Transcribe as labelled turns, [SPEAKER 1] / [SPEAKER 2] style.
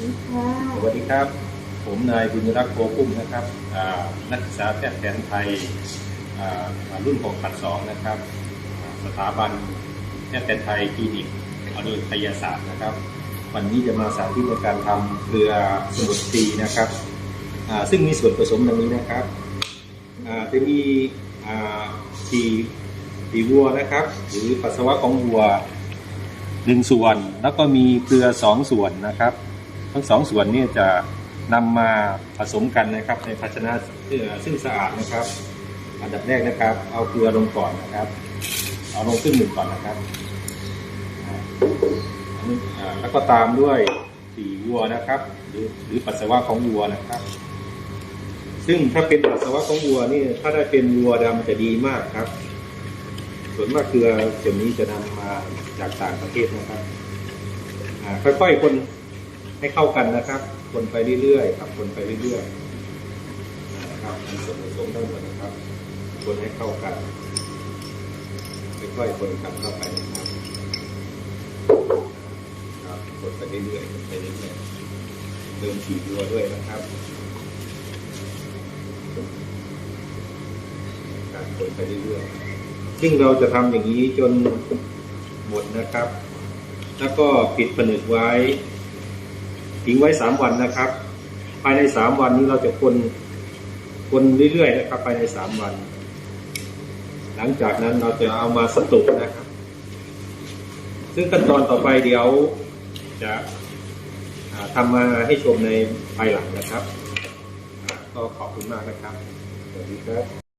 [SPEAKER 1] ดีค่ะ
[SPEAKER 2] สวัสดีครับ ผมนายบุญรักษ์โกกุ้มนะครับนักศึกษาแพทย์แผนไทยอ่ารุ่น682นะครับ สถาบันแพทย์แผนไทยคลินิกอนุทยาศาสตร์นะครับ วันนี้จะมาสาธิตในการทำเกลือสมุนไพรนะครับ ซึ่งมีส่วนผสมดังนี้นะครับจะมีฉีดีวัวนะครับ หรือปัสสาวะของวัวหนึ่งส่วนแล้วก็มีเกลือสองส่วนนะครับ ทั้งสองส่วนนี้จะนำมาผสมกันนะครับ ในภาชนะซึ่งสะอาดนะครับ อันดับแรกนะครับ เอาเกลือลงก่อนนะครับ เอาลงครึ่งหนึ่งก่อนนะครับแล้วก็ตามด้วยสีวัวนะครับ หรือหรือปัสสาวะของวัวนะครับ ซึ่งถ้าเป็นปัสสาวะของวัวนี่ถ้าได้เป็นวัวดำจะดีมากครับ ส่วนมากเกลือส่วนนี้จะนำมาจากต่างประเทศนะครับค่อยๆคน ให้เข้ากันนะครับ คนไปเรื่อยๆครับคนไปเรื่อยๆนะครับมีส่วนผสมทั้งหมดนะครับ คนให้เข้ากันค่อยๆคนกันเข้าไปนะครับครับคนไปเรื่อยๆไปเรื่อยๆเริ่มฉีดัวด้วยนะครับการคนไปเรื่อยๆซึ่งเราจะทำอย่างนี้จนหมดนะครับ แล้วก็ปิดผนึกไว้ ทิ้งไว้สามวันนะครับ ภายในสามวันนี้เราจะคนคนเรื่อยๆนะครับ ภายในสามวัน หลังจากนั้นเราจะเอามาสตุกนะครับ ซึ่งขั้นตอนต่อไปเดี๋ยวจะทำมาให้ชมในภายหลังนะครับ ก็ขอบคุณมากนะครับสวัสดีครับ